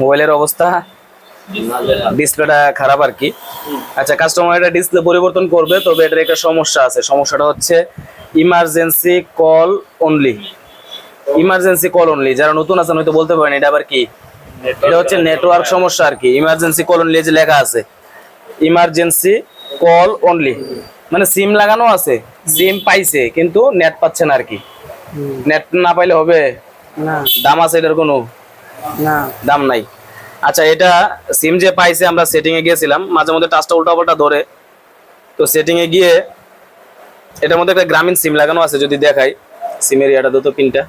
মোবাইলের অবস্থা ডিসপ্লেটা খারাপ আর কি। আচ্ছা কাস্টমার এটা ডিসপ্লে পরিবর্তন করবে তবে এটার একটা সমস্যা আছে। সমস্যাটা হচ্ছে emergency call only emergency call only যারা নতুন আছেন হয়তো বলতে পারেন এটা আবার কি? এটা হচ্ছে নেটওয়ার্ক সমস্যা আর কি। ইমার্জেন্সি কল অনলি যে লেখা আছে। ইমার্জেন্সি কল অনলি মানে সিম লাগানো আছে সিম পাইছে কিন্তু নেট পাচ্ছে না আর কি। নেট না পাইলে হবে? না। দাম আছে এটার কোনো? না। দাম নাই। আচ্ছা এটা সিম যে পাইছে আমরা সেটিং এ গিয়েছিলাম মাঝে মধ্যে টাচটা উল্টা পাল্টা ধরে। তো সেটিং এ গিয়ে এটার মধ্যে একটা গ্রামীণ সিম লাগানো আছে যদি দেখাই। সিমের ইয়াটা দুটো পিনটা।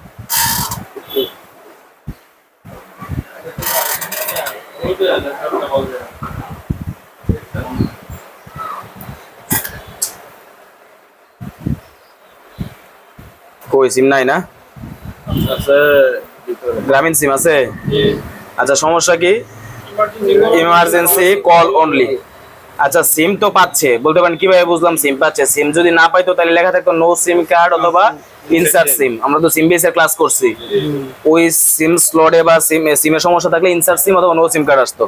কই সিম নাই না? গ্রামীণ সিম আছে? আচ্ছা সমস্যা কি? ইমার্জেন্সি কল অনলি আচ্ছা সিম তো পাচ্ছে। বলতে পারেন কীভাবে বুঝলাম সিম পাচ্ছে? সিম যদি না পাইতো তাহলে লেখা থাকতো নো সিম কার্ড অথবা ইনসার্ট সিম আমরা তো সিম বেসের ক্লাস করছি। ওই সিম স্লটে বা সিম সিমের সমস্যা থাকলে ইনসার্ট সিম অথবা নো সিম কার্ড আসতো।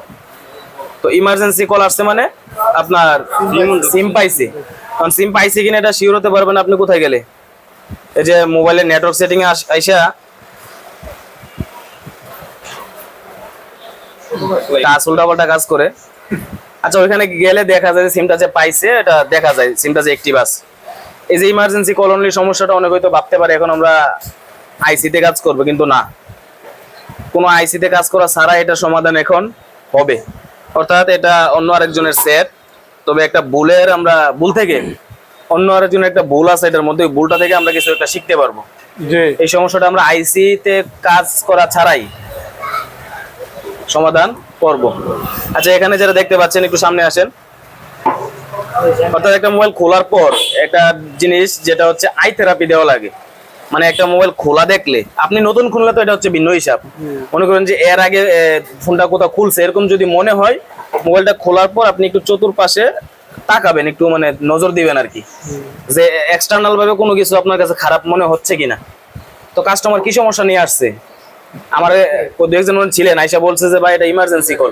তো ইমার্জেন্সি কল আসছে মানে আপনার সিম পাইছে। কারণ সিম পাইছে কিনা এটা শিওর হতে পারবেন আপনি কোথায় গেলে। এই যে মোবাইলের নেটওয়ার্ক সেটিং আইসা কাজ উল্টাপাল্টা কাজ করে। আচ্ছা ওইখানে গেলে দেখা যায় যে সিমটা যে পাইছে এটা দেখা যায়। সিমটা যে অ্যাক্টিভ আছে। এই যে ইমার্জেন্সি কল অনলি সমস্যাটা অনেক হয়তো ভাবতে পারে এখন আমরা আইসিতে কাজ করব কিন্তু না। কোনো আইসিতে কাজ করা ছাড়া এটা সমাধান এখন হবে। অর্থাৎ এটা অন্য আরেকজনের সেট তবে একটা ভুলের আমরা ভুল থেকে অন্য আরেকজনের একটা ভুল আছে এটার মধ্যে ভুলটা থেকে আমরা কিছু একটা শিখতে পারব। এই সমস্যাটা আমরা আইসিতে কাজ করা ছাড়াই সমাধান করব। আচ্ছা এখানে যারা দেখতে পাচ্ছেন একটু সামনে আসেন। অর্থাৎ একটা মোবাইল খোলার পর একটা জিনিস যেটা হচ্ছে আই থেরাপি দেওয়া লাগে। মানে একটা মোবাইল খোলা দেখলে আপনি নতুন খুললে তো এটা হচ্ছে ভিন্ন হিসাব। মনে করেন যে এর আগে ফোনটা কোথাও খুলছে এরকম যদি মনে হয় মোবাইলটা খোলার পর আপনি একটু চতুর্পাশে তাকাবেন একটু মানে নজর দিবেন আর কি। যে এক্সটার্নাল ভাবে কোনো কিছু আপনার কাছে খারাপ মনে হচ্ছে কিনা। তো কাস্টমার কি সমস্যা নিয়ে আসছে? আমার দু একজন ছিলেন, আইসা বলছে যে, ভাই, এটা ইমার্জেন্সি কল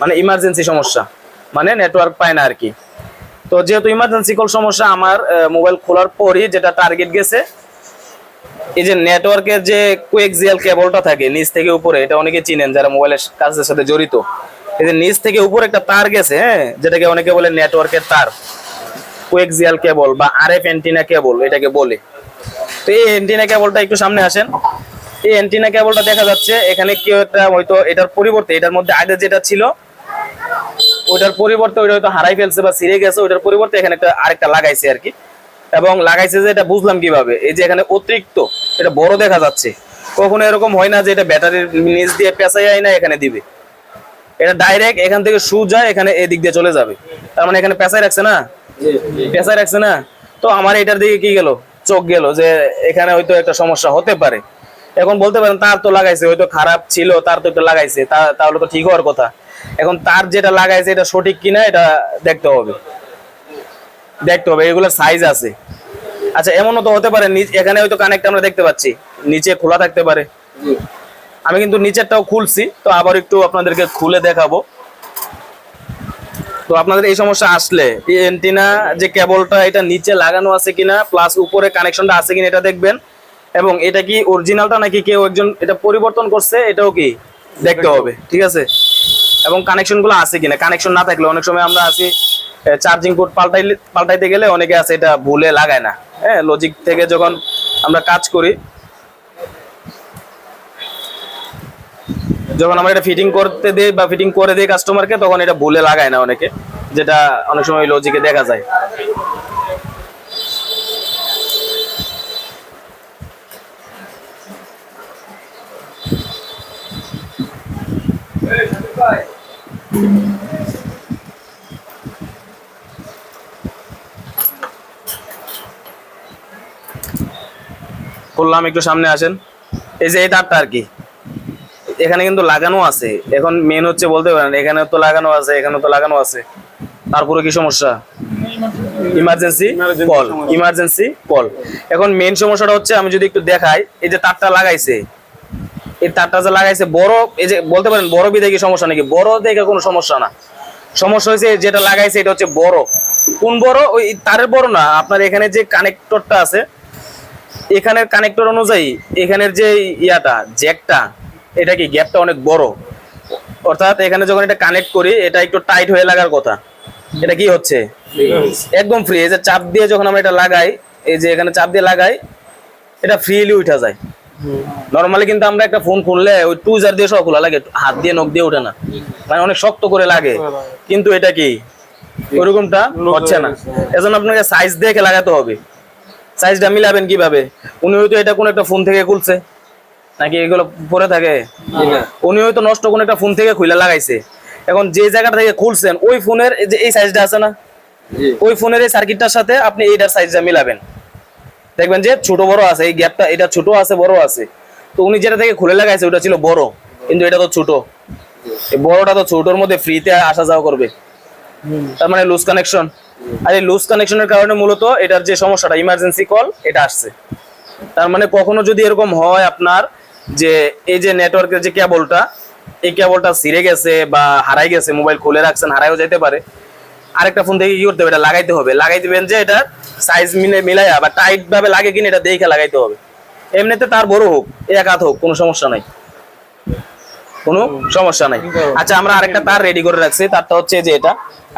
মানে ইমার্জেন্সি সমস্যা। মানে নেটওয়ার্ক পায় না আর কি তো যেহেতু ইমার্জেন্সি কল সমস্যা, আমার মোবাইল খোলার পরই যেটা টার্গেট গেছে, এই যে নেটওয়ার্কের যে কোয়েক্সিয়াল কেবলটা থাকে নিচ থেকে উপরে, এটা অনেকে চিনেন যারা মোবাইলের কাজের সাথে জড়িত। এই যে নিচ থেকে উপরে একটা তার গেছে হ্যাঁ যেটাকে অনেকে বলে নেটওয়ার্কের তার। কোয়েক্সিয়াল কেবল বা আরএফ অ্যান্টিনা কেবল এটাকে বলে। তো এই অ্যান্টিনা কেবলটা একটু সামনে আসেন। এই অ্যান্টিনা কেবলটা দেখা যাচ্ছে। এখানে কেউ একটা হয়তো এটার পরিবর্তে এটার মধ্যে আগে যেটা ছিল ওইটার পরিবর্তে ওইটা হয়তো হারাই ফেলছে বা ছিঁড়ে গেছে ওইটার পরিবর্তে এখানে একটা আরেকটা লাগাইছে আর কি। এবং লাগাইছে যে এটা বুঝলাম কীভাবে? এই যে এখানে অতিরিক্ত এটা বড় দেখা যাচ্ছে। কখনো এরকম হয় না যে এটা ব্যাটারির নিচ দিয়ে পেঁচাই না এখানে দিবে। এটা ডাইরেক্ট এখান থেকে সু যায় এখানে এদিক দিয়ে চলে যাবে। তার মানে এখানে পেঁচাই রাখছে না? পেঁচাই রাখছে না? তো আমার এটার দিকে কি গেল? চোখ গেল যে এখানে হয়তো একটা সমস্যা হতে পারে। এখন বলতে পারেন তার তো লাগাইছে, হয়তো খারাপ ছিল, তার তো একটু লাগাইছে তাহলে তো ঠিক হওয়ার কথা। এখন তার যেটা লাগাইছে, এটা সঠিক কিনা, এটা দেখতে হবে। দেখতে হবে, এগুলোর সাইজ আছে। আচ্ছা এমনও তো হতে পারে এখানে হয়তো কানেক্ট আমরা দেখতে পাচ্ছি। নিচে খোলা থাকতে পারে। আমি কিন্তু নিচেরটাও খুলছি, তো আবার একটু আপনাদেরকে খুলে দেখাবো। তো আপনাদের এই সমস্যা আসলে এন্টিনা যে কেবলটা এটা নিচে লাগানো আছে কিনা প্লাস উপরে কানেকশনটা আছে কিনা, এটা দেখবেন। এবং এটা কি অরিজিনালটা নাকি কেউ একজন এটা পরিবর্তন করছে? এটাও কি দেখতে হবে, ঠিক আছে? এবং কানেকশনগুলো আছে কিনা? কানেকশন না থাকলে অনেক সময় আমরা আছি চার্জিং পোর্ট পাল্টাই, পাল্টাইতে গেলে অনেকে আছে এটা ভুলে লাগায় না। হ্যাঁ লজিক থেকে যখন আমরা কাজ করি, যখন আমরা এটা ফিটিং করতে দিই বা ফিটিং করে দিই কাস্টমারকে তখন এটা ভুলে লাগায় না অনেকে, যেটা অনেক সময় লজিকে দেখা যায়। করলাম একটু সামনে আসেন। এই যে এই তারটা আর কি। এখানে কিন্তু লাগানো আছে। এখন মেন হচ্ছে বলতে পারেন এখানে তো লাগানো আছে এখানে তো লাগানো আছে। তারপরে কি সমস্যা? ইমার্জেন্সি কল ইমার্জেন্সি কল এখন মেন সমস্যাটা হচ্ছে আমি যদি একটু দেখাই এই যে তারটা লাগাইছে এই তারটা যে লাগাইছে বড় এই যে বলতে পারেন বড় কি সমস্যা নাকি? বড় দেখে কোনো সমস্যা না। সমস্যা হয়েছে যেটা লাগাইছে এটা হচ্ছে বড়। কোন বড়? ওই তারের বড় না আপনার এখানে যে কানেক্টরটা আছে এখানের কানেক্টর অনুযায়ী এখানের যে ইয়াটা জ্যাকটা এটা কি গ্যাপটা অনেক বড়? অর্থাৎ এখানে যখন এটা কানেক্ট করি এটা একটু টাইট হয়ে লাগার কথা। এটা কি হচ্ছে? একদম ফ্রি এই যে চাপ দিয়ে যখন আমরা এটা লাগাই এই যে এখানে চাপ দিয়ে লাগাই এটা ফ্রিলি উঠা যায়। নর্মালি কিন্তু আমরা একটা ফোন খুললে ওই টুজার দিয়ে সব খোলা লাগে হাত দিয়ে নখ দিয়ে ওঠে না। মানে অনেক শক্ত করে লাগে। কিন্তু এটা কি? ওরকমটা হচ্ছে না। এজন্য আপনাকে সাইজ দেখে লাগাতে হবে। সাইজটা মিলাবেন কীভাবে? উনি হয়তো এটা কোন একটা ফোন থেকে খুলছে। নাকি এগুলো পরে থাকে? উনি হয়তো নষ্ট কোন একটা ফোন থেকে খুলে লাগাইছে। এখন যে জায়গাটা থেকে খুলছেন ওই ফোনের যে এই সাইজটা আছে না? ওই ফোনের এই সার্কিটটার সাথে আপনি এইটার সাইজটা মিলাবেন। দেখবেন যে ছোট বড় আছে, এই গ্যাপটা এটা ছোট আছে, বড় আছে। তো উনি যেটা থেকে খুলে লাগাইছে, ওটা ছিল বড়। কিন্তু এটা তো ছোট। বড়টা তো ছোটর মধ্যে ফ্রিতে আসা যাওয়া করবে। তার মানে লুজ কানেকশন আর এই লুজ কানেকশনের কারণে মূলত এটার যে সমস্যাটা ইমার্জেন্সি কল এটা আসছে। তার মানে কখনো যদি এরকম হয় আপনার যে এই যে নেটওয়ার্কের যে কেবলটা এই কেবলটা ছিঁড়ে গেছে বা হারাই গেছে মোবাইল খুলে রাখছেন হারাইও যেতে পারে। আরেকটা ফোন থেকে কি করতে হবে? এটা লাগাইতে হবে। লাগাই দিবেন যে এটা সাইজ মিলে মিলাইয়া বা টাইট ভাবে লাগে কিনা এটা দেখে লাগাইতে হবে। এমনিতে তার বড় হোক এক হাত হোক, কোনো সমস্যা নাই। কোনো সমস্যা নাই। আচ্ছা আমরা আরেকটা তার রেডি করে রাখছি। তারটা হচ্ছে যে এটা।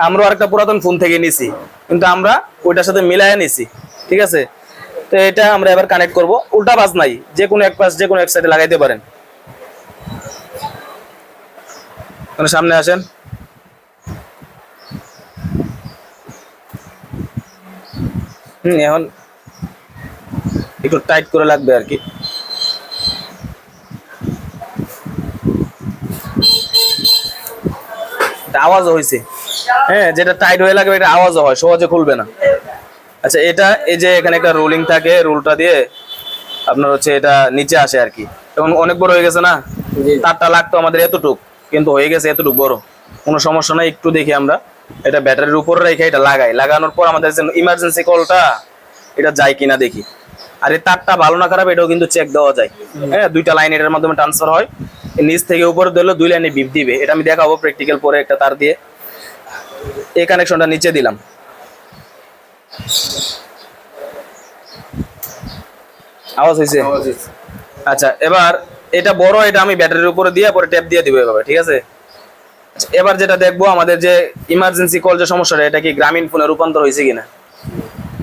আমরা আরেকটা পুরাতন ফোন থেকে নিছি। কিন্তু আমরা ওইটার সাথে মিলাইয়া নিছি। ঠিক আছে? তো এটা আমরা এবার কানেক্ট করব। উল্টা পাশ নাই। যে কোনো এক পাশ, যে কোনো এক সাইডে লাগাইতে পারেন। মানে সামনে আসেন। হুম এখন একটু টাইট করে লাগবে আর কি। এটা আওয়াজও হয়েছে হ্যাঁ যেটা টাইট হয়ে লাগবে এটা আওয়াজও হয় সহজে খুলবে না। আচ্ছা এটা এই যে এখানে একটা রোলিং থাকে রুলটা দিয়ে আপনার হচ্ছে এটা নিচে আসে আর কি। এখন অনেক বড় হয়ে গেছে না? তারটা লাগতো আমাদের এতটুক কিন্তু হয়ে গেছে এতটুক বড়। কোনো সমস্যা নাই একটু দেখি আমরা। এটা ব্যাটারির উপরে রেখে এটা লাগাই। লাগানোর পর আমাদের যে ইমার্জেন্সি কলটা এটা যায় কিনা দেখি। আর এই তারটা ভালো না খারাপ এটাও কিন্তু চেক দেওয়া যায়। হ্যাঁ দুইটা লাইন এটার মাধ্যমে ট্রান্সফার হয়। এই নিচ থেকে উপরে দিলে দুই লাইনে বিপ দিবে। এটা আমি দেখাবো প্র্যাকটিক্যাল পরে একটা তার দিয়ে। এই কানেকশনটা নিচে দিলাম। আওয়াজ হয়েছে আচ্ছা এবার এটা বড় এটা আমি ব্যাটারির উপরে দিয়ে পরে ট্যাপ দিয়ে দিব এভাবে ঠিক আছে? এবার যেটা দেখব, আমাদের যে ইমার্জেন্সি কল যে সমস্যাটা, এটা কি গ্রামীণ ফোনে রূপান্তর হয়েছে কিনা?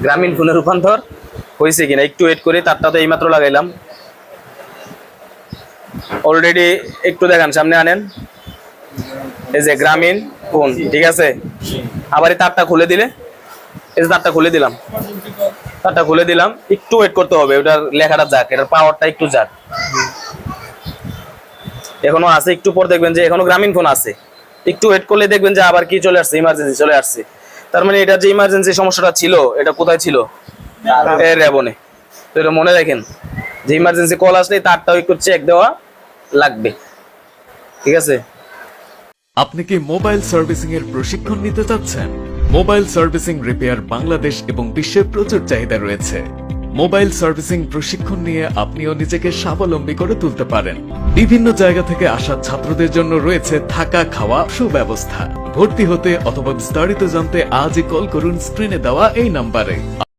গ্রামীণ ফোনে রূপান্তর হয়েছে কিনা? একটু ওয়েট করি, তারটা তো এইমাত্র লাগাইলাম। অলরেডি একটু দেখান, সামনে আনেন। এই যে গ্রামীণ ফোন, ঠিক আছে? আবার এই তারটা খুলে দিলে, এই যে তারটা খুলে দিলাম। তারটা খুলে দিলাম, একটু ওয়েট করতে হবে, ওটার লেখাটা যাক, এটার পাওয়ারটা একটু যাক। এখনও আছে, একটু পর দেখবেন যে এখনও গ্রামীণ ফোন আছে। একটু ওয়েট করলে দেখবেন যে আবার কি চলে আসছে ইমার্জেন্সি চলে আসছে। তার মানে এটা যে ইমার্জেন্সি সমস্যাটা ছিল এটা কোথায় ছিল? এ রেবনে। তো এটা মনে রাখেন যে ইমার্জেন্সি কল আসলে তারটাও একটু চেক দেওয়া লাগবে। ঠিক আছে? আপনি কি মোবাইল সার্ভিসিং এর প্রশিক্ষণ নিতে চাচ্ছেন? মোবাইল সার্ভিসিং রিপেয়ার বাংলাদেশ এবং বিশ্বের প্রচুর চাহিদা রয়েছে। মোবাইল সার্ভিসিং প্রশিক্ষণ নিয়ে আপনিও নিজেকে স্বাবলম্বী করে তুলতে পারেন। বিভিন্ন জায়গা থেকে আসা ছাত্রদের জন্য রয়েছে থাকা খাওয়া সুব্যবস্থা। ভর্তি হতে অথবা বিস্তারিত জানতে আজই কল করুন স্ক্রিনে দেওয়া এই নাম্বারে।